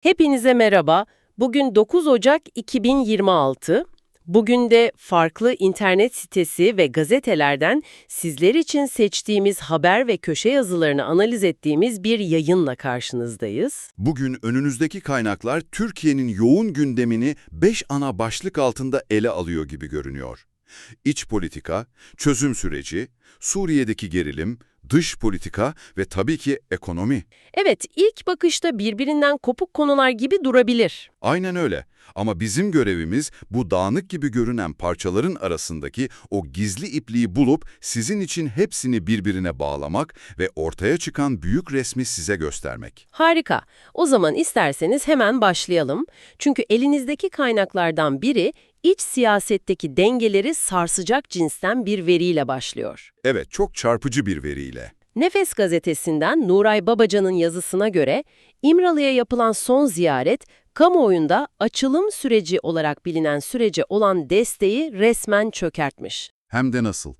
Hepinize merhaba. Bugün 9 Ocak 2026. Bugün de farklı internet sitesi ve gazetelerden sizler için seçtiğimiz haber ve köşe yazılarını analiz ettiğimiz bir yayınla karşınızdayız. Bugün önünüzdeki kaynaklar Türkiye'nin yoğun gündemini 5 ana başlık altında ele alıyor gibi görünüyor. İç politika, çözüm süreci, Suriye'deki gerilim, dış politika ve tabii ki ekonomi. Evet, ilk bakışta birbirinden kopuk konular gibi durabilir. Aynen öyle. Ama bizim görevimiz bu dağınık gibi görünen parçaların arasındaki o gizli ipliği bulup sizin için hepsini birbirine bağlamak ve ortaya çıkan büyük resmi size göstermek. Harika. O zaman isterseniz hemen başlayalım. Çünkü elinizdeki kaynaklardan biri iç siyasetteki dengeleri sarsacak cinsten bir veriyle başlıyor. Evet, çok çarpıcı bir veriyle. Nefes gazetesinden Nuray Babacan'ın yazısına göre İmralı'ya yapılan son ziyaret, kamuoyunda açılım süreci olarak bilinen sürece olan desteği resmen çökertmiş. Hem de nasıl?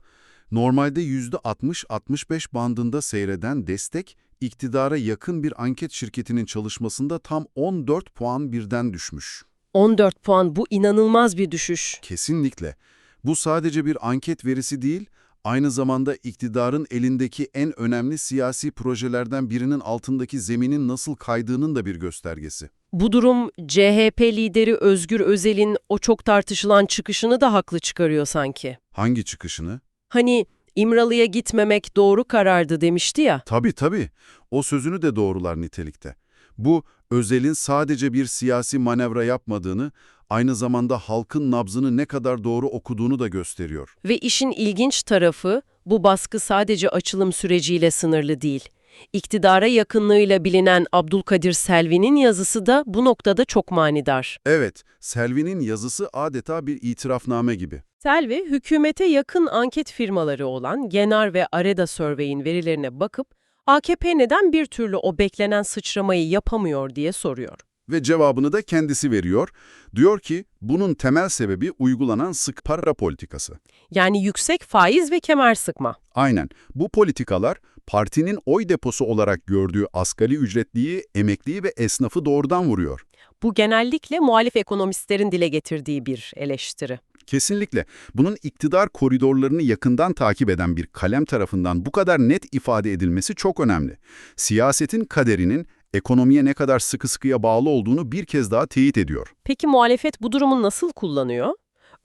Normalde %60-65 bandında seyreden destek, iktidara yakın bir anket şirketinin çalışmasında tam 14 puan birden düşmüş. 14 puan bu inanılmaz bir düşüş. Kesinlikle. Bu sadece bir anket verisi değil, aynı zamanda iktidarın elindeki en önemli siyasi projelerden birinin altındaki zeminin nasıl kaydığının da bir göstergesi. Bu durum CHP lideri Özgür Özel'in o çok tartışılan çıkışını da haklı çıkarıyor sanki. Hangi çıkışını? Hani İmralı'ya gitmemek doğru karardı demişti ya. Tabii tabii. O sözünü de doğrular nitelikte. Bu, Özel'in sadece bir siyasi manevra yapmadığını, aynı zamanda halkın nabzını ne kadar doğru okuduğunu da gösteriyor. Ve işin ilginç tarafı bu baskı sadece açılım süreciyle sınırlı değil. İktidara yakınlığıyla bilinen Abdülkadir Selvi'nin yazısı da bu noktada çok manidar. Evet, Selvi'nin yazısı adeta bir itirafname gibi. Selvi, hükümete yakın anket firmaları olan Genar ve Areda Survey'in verilerine bakıp AKP neden bir türlü o beklenen sıçramayı yapamıyor diye soruyor. Ve cevabını da kendisi veriyor. Diyor ki, bunun temel sebebi uygulanan sık para politikası. Yani yüksek faiz ve kemer sıkma. Aynen, bu politikalar partinin oy deposu olarak gördüğü asgari ücretliyi, emekliyi ve esnafı doğrudan vuruyor. Bu genellikle muhalif ekonomistlerin dile getirdiği bir eleştiri. Kesinlikle. Bunun iktidar koridorlarını yakından takip eden bir kalem tarafından bu kadar net ifade edilmesi çok önemli. Siyasetin kaderinin ekonomiye ne kadar sıkı sıkıya bağlı olduğunu bir kez daha teyit ediyor. Peki muhalefet bu durumu nasıl kullanıyor?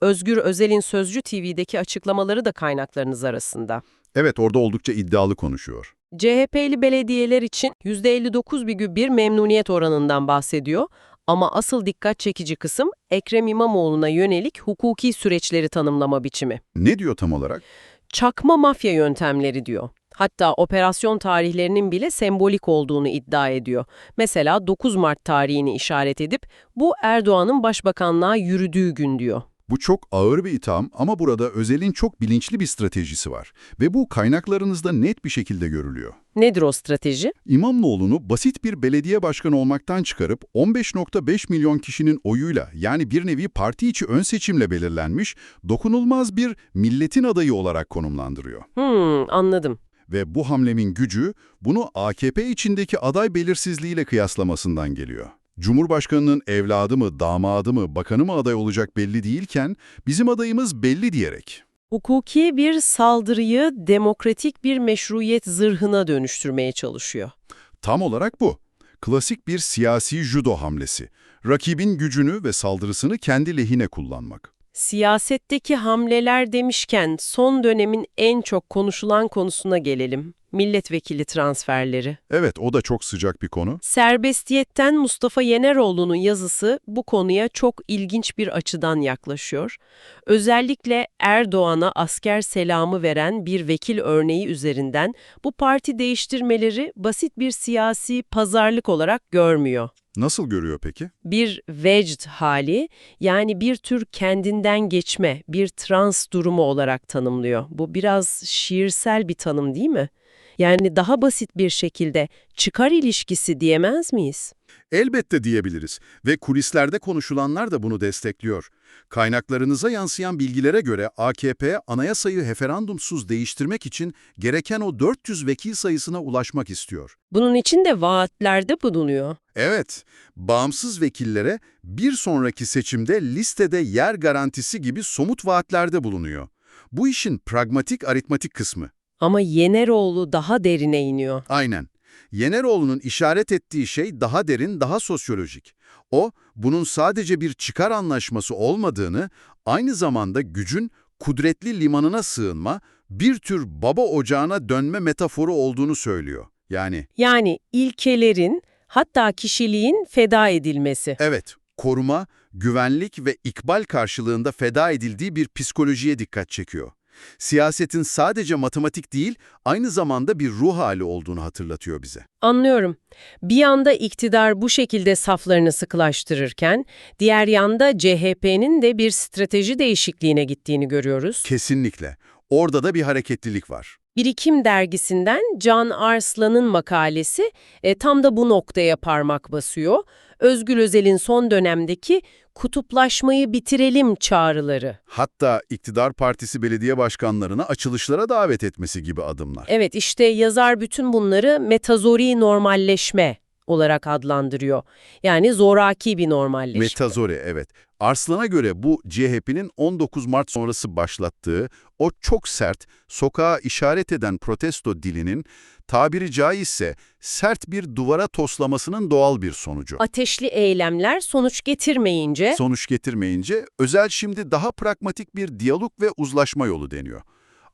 Özgür Özel'in Sözcü TV'deki açıklamaları da kaynaklarınız arasında. Evet, orada oldukça iddialı konuşuyor. CHP'li belediyeler için %59,1 memnuniyet oranından bahsediyor. Ama asıl dikkat çekici kısım Ekrem İmamoğlu'na yönelik hukuki süreçleri tanımlama biçimi. Ne diyor tam olarak? Çakma mafya yöntemleri diyor. Hatta operasyon tarihlerinin bile sembolik olduğunu iddia ediyor. Mesela 9 Mart tarihini işaret edip bu Erdoğan'ın başbakanlığa yürüdüğü gün diyor. Bu çok ağır bir itham ama burada Özel'in çok bilinçli bir stratejisi var. Ve bu kaynaklarınızda net bir şekilde görülüyor. Nedir o strateji? İmamoğlu'nu basit bir belediye başkanı olmaktan çıkarıp 15.5 milyon kişinin oyuyla yani bir nevi parti içi ön seçimle belirlenmiş dokunulmaz bir milletin adayı olarak konumlandırıyor. Hmm, anladım. Ve bu hamlemin gücü bunu AKP içindeki aday belirsizliğiyle kıyaslamasından geliyor. Cumhurbaşkanının evladı mı, damadı mı, bakanı mı aday olacak belli değilken bizim adayımız belli diyerek. Hukuki bir saldırıyı demokratik bir meşruiyet zırhına dönüştürmeye çalışıyor. Tam olarak bu. Klasik bir siyasi judo hamlesi. Rakibin gücünü ve saldırısını kendi lehine kullanmak. Siyasetteki hamleler demişken son dönemin en çok konuşulan konusuna gelelim. Milletvekili transferleri. Evet, o da çok sıcak bir konu. Serbestiyetten Mustafa Yeneroğlu'nun yazısı bu konuya çok ilginç bir açıdan yaklaşıyor. Özellikle Erdoğan'a asker selamı veren bir vekil örneği üzerinden bu parti değiştirmeleri basit bir siyasi pazarlık olarak görmüyor. Nasıl görüyor peki? Bir vecd hali yani bir tür kendinden geçme, bir trans durumu olarak tanımlıyor. Bu biraz şiirsel bir tanım değil mi? Yani daha basit bir şekilde çıkar ilişkisi diyemez miyiz? Elbette diyebiliriz ve kulislerde konuşulanlar da bunu destekliyor. Kaynaklarınıza yansıyan bilgilere göre AKP anayasayı referandumsuz değiştirmek için gereken o 400 vekil sayısına ulaşmak istiyor. Bunun için de vaatlerde bulunuyor. Evet, bağımsız vekillere bir sonraki seçimde listede yer garantisi gibi somut vaatlerde bulunuyor. Bu işin pragmatik aritmatik kısmı. Ama Yeneroğlu daha derine iniyor. Aynen. Yeneroğlu'nun işaret ettiği şey daha derin, daha sosyolojik. O, bunun sadece bir çıkar anlaşması olmadığını, aynı zamanda gücün kudretli limanına sığınma, bir tür baba ocağına dönme metaforu olduğunu söylüyor. Yani, Yani ilkelerin hatta kişiliğin feda edilmesi. evet, koruma, güvenlik ve ikbal karşılığında feda edildiği bir psikolojiye dikkat çekiyor. Siyasetin sadece matematik değil, aynı zamanda bir ruh hali olduğunu hatırlatıyor bize. Anlıyorum. Bir yanda iktidar bu şekilde saflarını sıkılaştırırken, diğer yanda CHP'nin de bir strateji değişikliğine gittiğini görüyoruz. Kesinlikle. Orada da bir hareketlilik var. Birikim dergisinden Can Arslan'ın makalesi e, tam da bu noktaya parmak basıyor. Özgür Özel'in son dönemdeki kutuplaşmayı bitirelim çağrıları. Hatta iktidar partisi belediye başkanlarına açılışlara davet etmesi gibi adımlar. Evet işte yazar bütün bunları metazori normalleşme olarak adlandırıyor. Yani zoraki bir normalleşme. Metazore, evet. Arslan'a göre bu CHP'nin 19 Mart sonrası başlattığı o çok sert, sokağa işaret eden protesto dilinin tabiri caizse sert bir duvara toslamasının doğal bir sonucu. Ateşli eylemler sonuç getirmeyince Sonuç getirmeyince özel şimdi daha pragmatik bir diyalog ve uzlaşma yolu deniyor.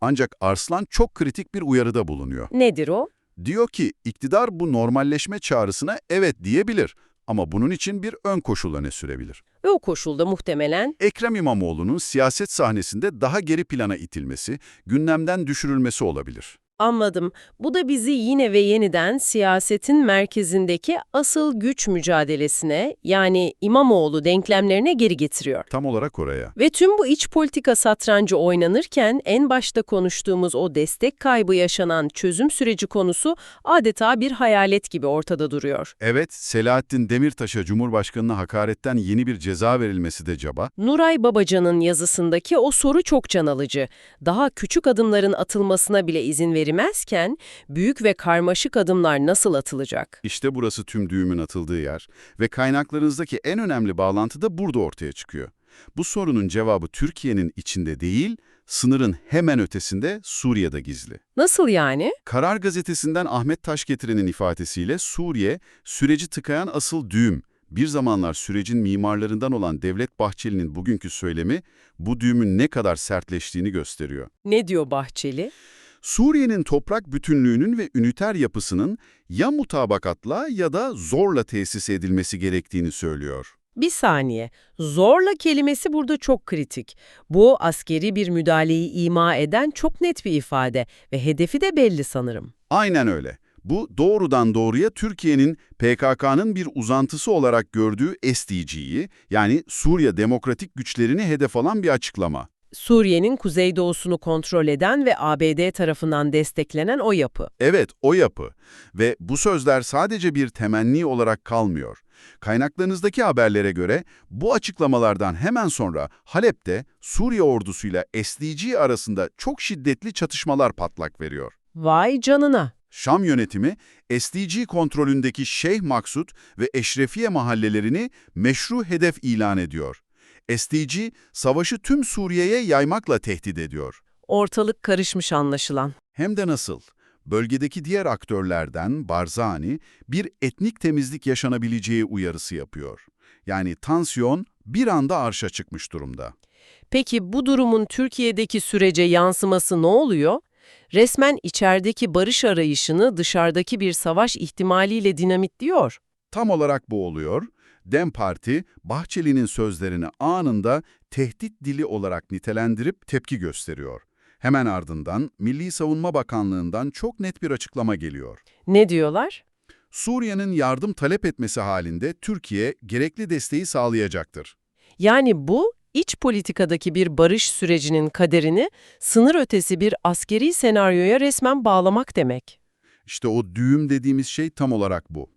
Ancak Arslan çok kritik bir uyarıda bulunuyor. nedir o? Diyor ki iktidar bu normalleşme çağrısına evet diyebilir ama bunun için bir ön koşul öne sürebilir. Ve o koşulda muhtemelen Ekrem İmamoğlu'nun siyaset sahnesinde daha geri plana itilmesi, gündemden düşürülmesi olabilir. Anladım. Bu da bizi yine ve yeniden siyasetin merkezindeki asıl güç mücadelesine yani İmamoğlu denklemlerine geri getiriyor. Tam olarak oraya. Ve tüm bu iç politika satrancı oynanırken en başta konuştuğumuz o destek kaybı yaşanan çözüm süreci konusu adeta bir hayalet gibi ortada duruyor. Evet, Selahattin Demirtaş'a Cumhurbaşkanı'na hakaretten yeni bir ceza verilmesi de caba. Nuray Babacan'ın yazısındaki o soru çok can alıcı. Daha küçük adımların atılmasına bile izin verilmezken büyük ve karmaşık adımlar nasıl atılacak? İşte burası tüm düğümün atıldığı yer ve kaynaklarınızdaki en önemli bağlantı da burada ortaya çıkıyor. Bu sorunun cevabı Türkiye'nin içinde değil, sınırın hemen ötesinde Suriye'de gizli. Nasıl yani? Karar gazetesinden Ahmet Taşgetiren'in ifadesiyle Suriye, süreci tıkayan asıl düğüm. Bir zamanlar sürecin mimarlarından olan Devlet Bahçeli'nin bugünkü söylemi, bu düğümün ne kadar sertleştiğini gösteriyor. Ne diyor Bahçeli? Suriye'nin toprak bütünlüğünün ve üniter yapısının ya mutabakatla ya da zorla tesis edilmesi gerektiğini söylüyor. Bir saniye. Zorla kelimesi burada çok kritik. Bu askeri bir müdahaleyi ima eden çok net bir ifade ve hedefi de belli sanırım. Aynen öyle. Bu doğrudan doğruya Türkiye'nin PKK'nın bir uzantısı olarak gördüğü SDG'yi yani Suriye Demokratik Güçlerini hedef alan bir açıklama. Suriye'nin kuzeydoğusunu kontrol eden ve ABD tarafından desteklenen o yapı. Evet, o yapı. Ve bu sözler sadece bir temenni olarak kalmıyor. Kaynaklarınızdaki haberlere göre bu açıklamalardan hemen sonra Halep'te Suriye ordusuyla SDG arasında çok şiddetli çatışmalar patlak veriyor. Vay canına. Şam yönetimi, SDG kontrolündeki Şeyh Maksut ve Eşrefiye mahallelerini meşru hedef ilan ediyor. SDG, savaşı tüm Suriye'ye yaymakla tehdit ediyor. Ortalık karışmış anlaşılan. Hem de nasıl? Bölgedeki diğer aktörlerden Barzani bir etnik temizlik yaşanabileceği uyarısı yapıyor. Yani tansiyon bir anda arşa çıkmış durumda. Peki bu durumun Türkiye'deki sürece yansıması ne oluyor? Resmen içerideki barış arayışını dışarıdaki bir savaş ihtimaliyle dinamitliyor. Tam olarak bu oluyor. Dem Parti, Bahçeli'nin sözlerini anında tehdit dili olarak nitelendirip tepki gösteriyor. Hemen ardından Milli Savunma Bakanlığı'ndan çok net bir açıklama geliyor. Ne diyorlar? Suriye'nin yardım talep etmesi halinde Türkiye gerekli desteği sağlayacaktır. Yani bu iç politikadaki bir barış sürecinin kaderini sınır ötesi bir askeri senaryoya resmen bağlamak demek. İşte o düğüm dediğimiz şey tam olarak bu.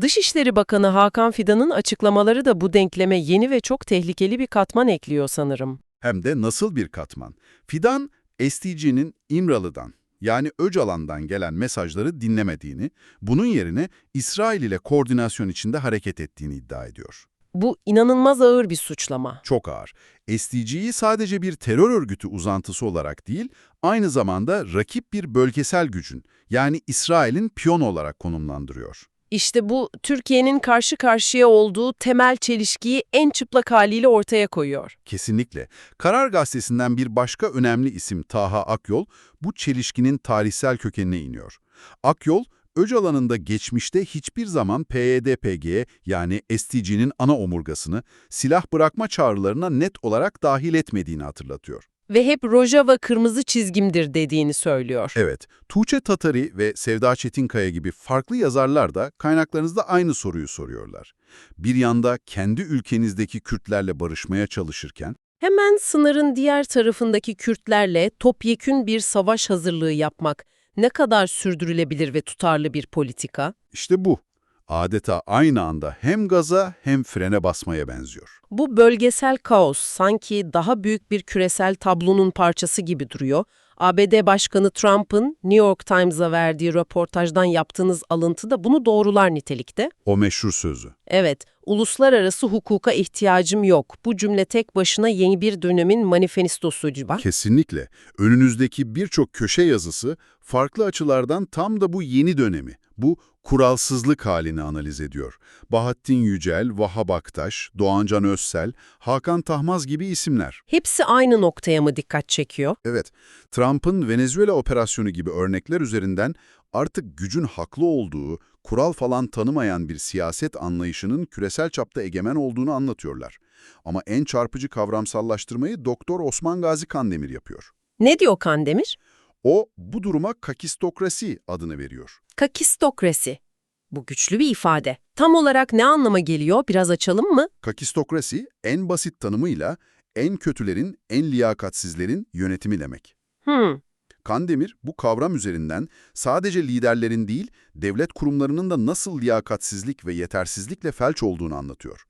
Dışişleri Bakanı Hakan Fidan'ın açıklamaları da bu denkleme yeni ve çok tehlikeli bir katman ekliyor sanırım. Hem de nasıl bir katman. Fidan, SDG'nin İmralı'dan yani Öcalan'dan gelen mesajları dinlemediğini, bunun yerine İsrail ile koordinasyon içinde hareket ettiğini iddia ediyor. Bu inanılmaz ağır bir suçlama. Çok ağır. SDG'yi sadece bir terör örgütü uzantısı olarak değil, aynı zamanda rakip bir bölgesel gücün, yani İsrail'in piyonu olarak konumlandırıyor. İşte bu Türkiye'nin karşı karşıya olduğu temel çelişkiyi en çıplak haliyle ortaya koyuyor. Kesinlikle. Karar Gazetesi'nden bir başka önemli isim Taha Akyol, bu çelişkinin tarihsel kökenine iniyor. Akyol, Öcalan'ın da geçmişte hiçbir zaman PYD-PG'ye yani STG'nin ana omurgasını silah bırakma çağrılarına net olarak dahil etmediğini hatırlatıyor. Ve hep Rojava kırmızı çizgimdir dediğini söylüyor. Evet, Tuğçe Tatari ve Sevda Çetinkaya gibi farklı yazarlar da kaynaklarınızda aynı soruyu soruyorlar. Bir yanda kendi ülkenizdeki Kürtlerle barışmaya çalışırken, Hemen sınırın diğer tarafındaki Kürtlerle topyekün bir savaş hazırlığı yapmak ne kadar sürdürülebilir ve tutarlı bir politika? işte bu. Adeta aynı anda hem gaza hem frene basmaya benziyor. Bu bölgesel kaos sanki daha büyük bir küresel tablonun parçası gibi duruyor. ABD Başkanı Trump'ın New York Times'a verdiği röportajdan yaptığınız alıntı da bunu doğrular nitelikte. O meşhur sözü. Evet, uluslararası hukuka ihtiyacım yok. Bu cümle tek başına yeni bir dönemin manifestosuydu bak. Kesinlikle. Önünüzdeki birçok köşe yazısı farklı açılardan tam da bu yeni dönemi, bu kuralsızlık halini analiz ediyor. Bahattin Yücel, Vahap Aktaş, Doğancan Özsel, Hakan Tahmaz gibi isimler. Hepsi aynı noktaya mı dikkat çekiyor? Evet, Trump'ın Venezuela operasyonu gibi örnekler üzerinden artık gücün haklı olduğu, kural falan tanımayan bir siyaset anlayışının küresel çapta egemen olduğunu anlatıyorlar. Ama en çarpıcı kavramsallaştırmayı Doktor Osman Gazi Kandemir yapıyor. Ne diyor Kandemir? O, bu duruma kakistokrasi adını veriyor. Kakistokrasi. Bu güçlü bir ifade. Tam olarak ne anlama geliyor? Biraz açalım mı? Kakistokrasi, en basit tanımıyla en kötülerin, en liyakatsizlerin yönetimi demek. Hmm. Kandemir, bu kavram üzerinden sadece liderlerin değil, devlet kurumlarının da nasıl liyakatsizlik ve yetersizlikle felç olduğunu anlatıyor.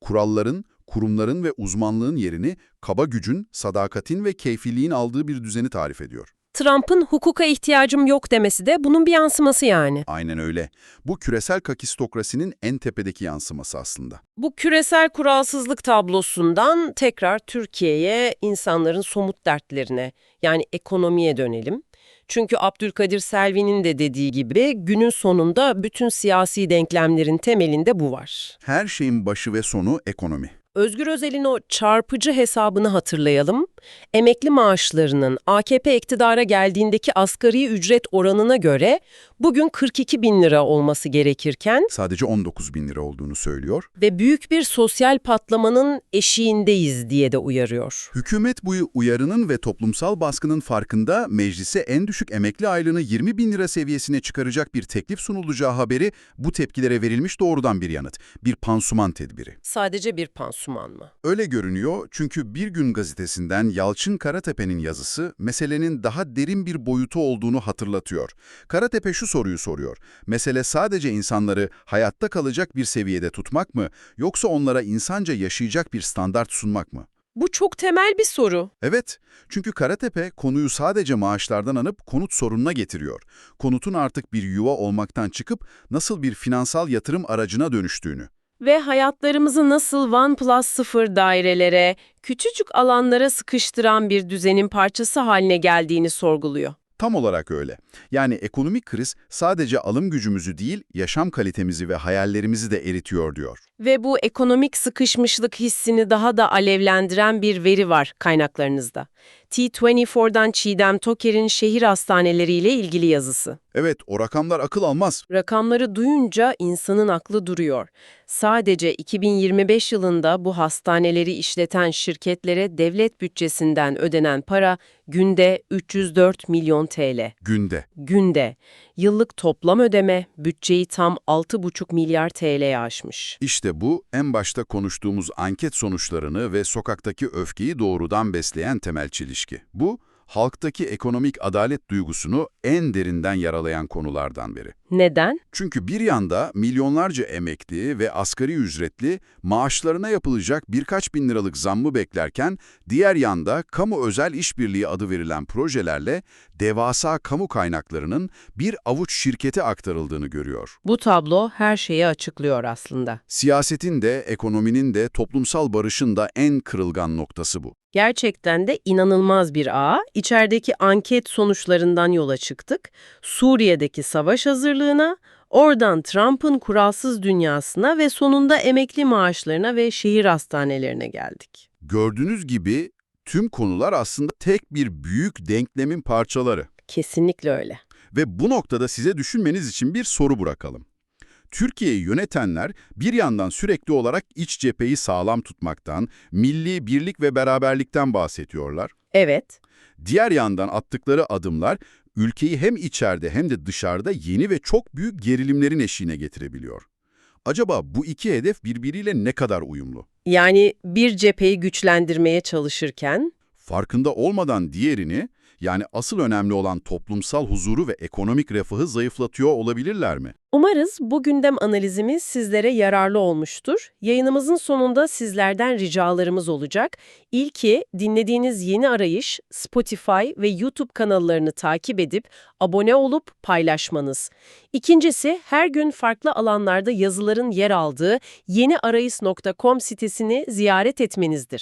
Kuralların, kurumların ve uzmanlığın yerini kaba gücün, sadakatin ve keyfiliğin aldığı bir düzeni tarif ediyor. Trump'ın hukuka ihtiyacım yok demesi de bunun bir yansıması yani. Aynen öyle. Bu küresel kakistokrasinin en tepedeki yansıması aslında. Bu küresel kuralsızlık tablosundan tekrar Türkiye'ye, insanların somut dertlerine, yani ekonomiye dönelim. Çünkü Abdülkadir Selvi'nin de dediği gibi günün sonunda bütün siyasi denklemlerin temelinde bu var. Her şeyin başı ve sonu ekonomi. Özgür Özel'in o çarpıcı hesabını hatırlayalım. Emekli maaşlarının AKP iktidara geldiğindeki asgari ücret oranına göre bugün 42 bin lira olması gerekirken Sadece 19 bin lira olduğunu söylüyor. ve büyük bir sosyal patlamanın eşiğindeyiz diye de uyarıyor. Hükümet bu uyarının ve toplumsal baskının farkında meclise en düşük emekli aylığını 20 bin lira seviyesine çıkaracak bir teklif sunulacağı haberi bu tepkilere verilmiş doğrudan bir yanıt. Bir pansuman tedbiri. Sadece bir pansuman mı? Öyle görünüyor çünkü Bir Gün gazetesinden Yalçın Karatepe'nin yazısı meselenin daha derin bir boyutu olduğunu hatırlatıyor. Karatepe şu soruyu soruyor. Mesele sadece insanları hayatta kalacak bir seviyede tutmak mı yoksa onlara insanca yaşayacak bir standart sunmak mı? Bu çok temel bir soru. Evet, çünkü Karatepe konuyu sadece maaşlardan anıp konut sorununa getiriyor. Konutun artık bir yuva olmaktan çıkıp nasıl bir finansal yatırım aracına dönüştüğünü. Ve hayatlarımızı nasıl One Plus 0 dairelere, küçücük alanlara sıkıştıran bir düzenin parçası haline geldiğini sorguluyor. Tam olarak öyle. Yani ekonomik kriz sadece alım gücümüzü değil, yaşam kalitemizi ve hayallerimizi de eritiyor diyor. Ve bu ekonomik sıkışmışlık hissini daha da alevlendiren bir veri var kaynaklarınızda. T24'dan Çiğdem Toker'in şehir hastaneleriyle ilgili yazısı. Evet, o rakamlar akıl almaz. Rakamları duyunca insanın aklı duruyor. Sadece 2025 yılında bu hastaneleri işleten şirketlere devlet bütçesinden ödenen para günde 304 milyon TL. Günde. Günde. Yıllık toplam ödeme bütçeyi tam 6,5 milyar TL'ye aşmış. İşte bu, en başta konuştuğumuz anket sonuçlarını ve sokaktaki öfkeyi doğrudan besleyen temel çelişki. Bu, halktaki ekonomik adalet duygusunu en derinden yaralayan konulardan biri. Neden? Çünkü bir yanda milyonlarca emekli ve asgari ücretli maaşlarına yapılacak birkaç bin liralık zammı beklerken, diğer yanda kamu özel işbirliği adı verilen projelerle devasa kamu kaynaklarının bir avuç şirkete aktarıldığını görüyor. Bu tablo her şeyi açıklıyor aslında. Siyasetin de, ekonominin de, toplumsal barışın da en kırılgan noktası bu. Gerçekten de inanılmaz bir ağ. İçerideki anket sonuçlarından yola çıktık. Suriye'deki savaş hazırlığına, oradan Trump'ın kuralsız dünyasına ve sonunda emekli maaşlarına ve şehir hastanelerine geldik. Gördüğünüz gibi tüm konular aslında tek bir büyük denklemin parçaları. Kesinlikle öyle. Ve bu noktada size düşünmeniz için bir soru bırakalım. Türkiye'yi yönetenler bir yandan sürekli olarak iç cepheyi sağlam tutmaktan, milli birlik ve beraberlikten bahsediyorlar. Evet, Diğer yandan attıkları adımlar ülkeyi hem içeride hem de dışarıda yeni ve çok büyük gerilimlerin eşiğine getirebiliyor. Acaba bu iki hedef birbiriyle ne kadar uyumlu? yani bir cepheyi güçlendirmeye çalışırken Farkında olmadan diğerini, yani asıl önemli olan toplumsal huzuru ve ekonomik refahı zayıflatıyor olabilirler mi? Umarız bu gündem analizimiz sizlere yararlı olmuştur. Yayınımızın sonunda sizlerden ricalarımız olacak. İlki dinlediğiniz yeni arayış Spotify ve YouTube kanallarını takip edip abone olup paylaşmanız. İkincisi her gün farklı alanlarda yazıların yer aldığı yeniarayış.com sitesini ziyaret etmenizdir.